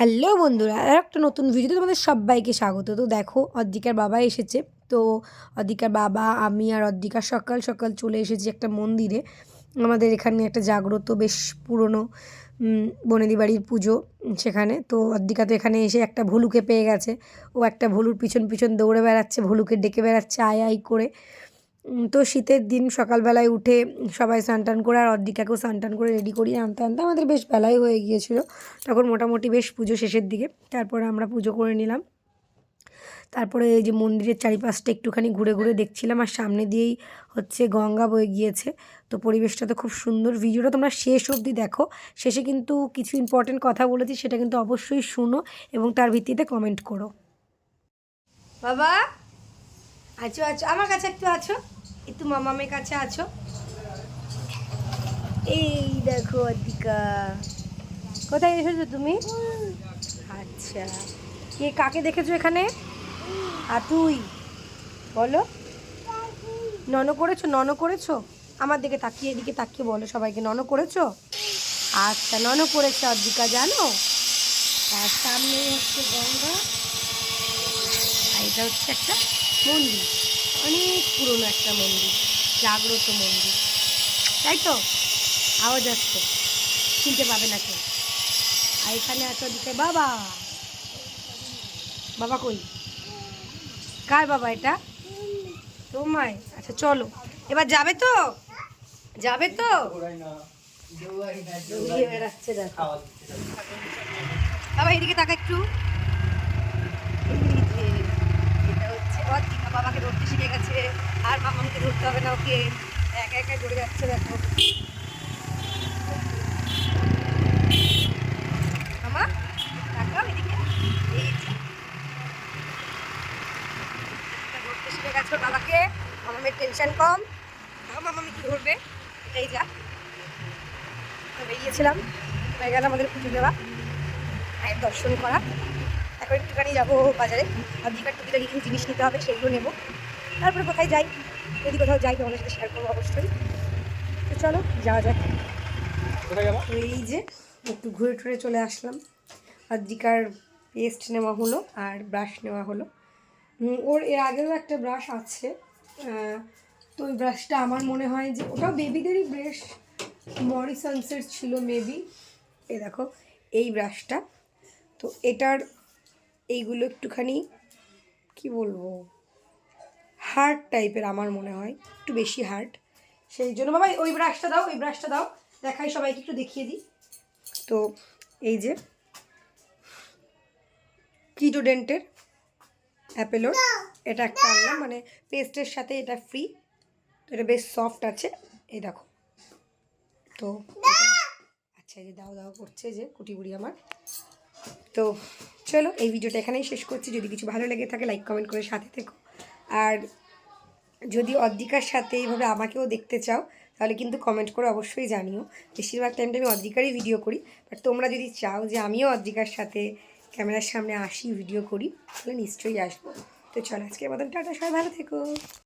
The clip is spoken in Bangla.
হ্যালো বন্ধুরা, আর একটা নতুন ভিডিওতে তোমাদের সবাইকে স্বাগত। তো দেখো, অদ্রিকার বাবা এসেছে। তো অদ্রিকার বাবা, আমি আর অদ্রিকা সকাল সকাল চলে এসেছি একটা মন্দিরে। আমাদের এখানে একটা জাগ্রত, বেশ পুরনো বনেদি বাড়ির পুজো সেখানে। তো অদ্রিকা তো এখানে এসে একটা ভুলুকে পেয়ে গেছে। ও একটা ভুলুর পিছন পিছন দৌড়ে বেড়াচ্ছে, ভুলুকে ডেকে বেড়াচ্ছে আয় আই করে। তো শীতের দিন সকালবেলায় উঠে সবাই স্নান করে, আর অদ্রিকাকেও স্নান করে রেডি করিয়ে আনতে আনতে। আমাদের বেশ বেলাই হয়ে গিয়েছিল। তখন মোটামুটি বেশ পুজো শেষের দিকে। তারপরে আমরা পুজো করে নিলাম। তারপরে এই যে মন্দিরের চারিপাশটা একটুখানি ঘুরে ঘুরে দেখছিলাম, আর সামনে দিয়েই হচ্ছে গঙ্গা বয়ে গিয়েছে। তো পরিবেশটা তো খুব সুন্দর। ভিডিওটা তোমরা শেষ অবধি দেখো। শেষে কিন্তু কিছু ইম্পর্টেন্ট কথা বলেছি, সেটা কিন্তু অবশ্যই শুনো এবং তার ভিত্তিতে কমেন্ট করো। বাবা, আছো আছো, আমার কাছে একটু আছো। একটু মামামের কাছে আছো? এই দেখো অদিকা কোথায় এসেছ তুমি? আচ্ছা। কে, কাকে দেখেছ এখানে? আর তুই? বলো। নন করেছ? নন করেছ? আমার দিকে তাকিয়ে, এদিকে তাকিয়ে বলো সবাইকে। নন করেছ? আচ্ছা নন করেছে অদ্রিকা জানো? আর সামনে হচ্ছে গঙ্গা। এটা হচ্ছে একটা মন্দির। অনেক পুরনো একটা মন্দির জাগ্রত মন্দির। তাই তো? আওয়াজ আসছে। চিনতে পাবে না কেউ। আর এখানে আছে ওদিকে বাবা। বাবা কই? কার বাবা এটা? তোমায়। আচ্ছা চলো। এবার যাবে তো? যাবে তো? বাবা এদিকে তাকা একটু এই যে, এটা হচ্ছে অদ্রিকা বাবাকে ধরতে শিখে গেছে আর মামাকে ধরতে হবে না ওকে একা একা ধরে যাচ্ছে দেখো। মামা তাকাও এদিকে। টেনশন কম। যা। আমাদের দেওয়া। মায়ের দর্শন করা। এখন একটুখানি যাব বাজারে। আর দিকার টুকিটাকি কিছু জিনিস নিতে হবে, সেগুলো নেব। তারপরে কোথায় যাই? যদি কোথাও যাই তোমাদের সাথে শেয়ার করব অবশ্যই। তো চলো যাওয়া যাক। এই যে একটু ঘুরে টুরে চলে আসলাম। অদ্রিকার পেস্ট নেওয়া হলো আর ব্রাশ নেওয়া হলো। ওর এর আগেও একটা ব্রাশ আছে। তো ওই ব্রাশটা আমার মনে হয় যে ওটাও বেবিদেরই ব্রাশ মরিসন্সের ছিল মেবি এ দেখো এই ব্রাশটা তো এটার এইগুলো একটুখানি কি বলব? হার্ড টাইপের আমার মনে হয়, একটু বেশি হার্ড সেই জন্য বাবা, ওই ব্রাশটা দাও, ওই ব্রাশটা দাও। দেখাই সবাইকে, একটু দেখিয়ে দিই। তো এই যে, কিটোডেন্টের অ্যাপেলোর, এটা একটা আনলাম মানে পেস্টের সাথে এটা ফ্রি তো এটা বেশ সফট আছে। এই দেখো। তো আচ্ছা এই যে দাও দাও করছে যে কুটি বুড়ি আমার। তো চলো, এই ভিডিওটা এখানেই শেষ করছি। যদি কিছু ভালো লেগে থাকে লাইক কমেন্ট করে সাথে থেকো। আর যদি অদ্রিকার সাথে এইভাবে আমাকেও দেখতে চাও, তাহলে কিন্তু কমেন্ট করে অবশ্যই জানিও। বেশিরভাগ টাইমটা আমি অদ্রিকারই ভিডিও করি বাট তোমরা যদি চাও যে আমিও অদ্রিকার সাথে ক্যামেরার সামনে আসি ভিডিও করি, তাহলে নিশ্চয়ই আসব। তো চলো আজকে মতন টাটা, সবাই ভালো থেকো।